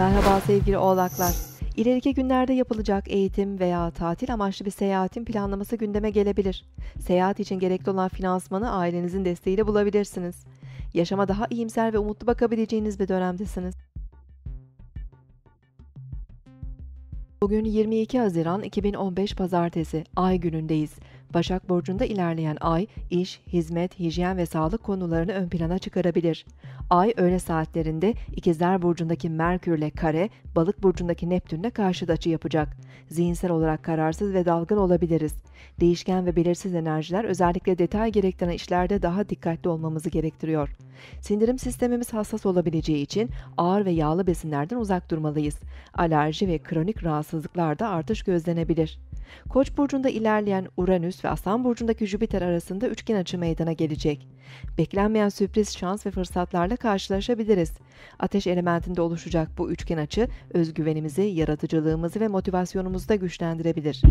Merhaba sevgili oğlaklar. İleriki günlerde yapılacak eğitim veya tatil amaçlı bir seyahatin planlaması gündeme gelebilir. Seyahat için gerekli olan finansmanı ailenizin desteğiyle bulabilirsiniz. Yaşama daha iyimser ve umutlu bakabileceğiniz bir dönemdesiniz. Bugün 22 Haziran 2015 Pazartesi, Ay günündeyiz. Başak Burcu'nda ilerleyen Ay, iş, hizmet, hijyen ve sağlık konularını ön plana çıkarabilir. Ay öğle saatlerinde İkizler Burcu'ndaki Merkürle kare, Balık Burcu'ndaki Neptünle karşıt açı yapacak. Zihinsel olarak kararsız ve dalgın olabiliriz. Değişken ve belirsiz enerjiler özellikle detay gerektiren işlerde daha dikkatli olmamızı gerektiriyor. Sindirim sistemimiz hassas olabileceği için ağır ve yağlı besinlerden uzak durmalıyız. Alerji ve kronik rahatsızlıklarda artış gözlenebilir. Koç burcunda ilerleyen Uranüs ve Aslan burcundaki Jüpiter arasında üçgen açı meydana gelecek. Beklenmeyen sürpriz şans ve fırsatlarla karşılaşabiliriz. Ateş elementinde oluşacak bu üçgen açı özgüvenimizi, yaratıcılığımızı ve motivasyonumuzu da güçlendirebilir.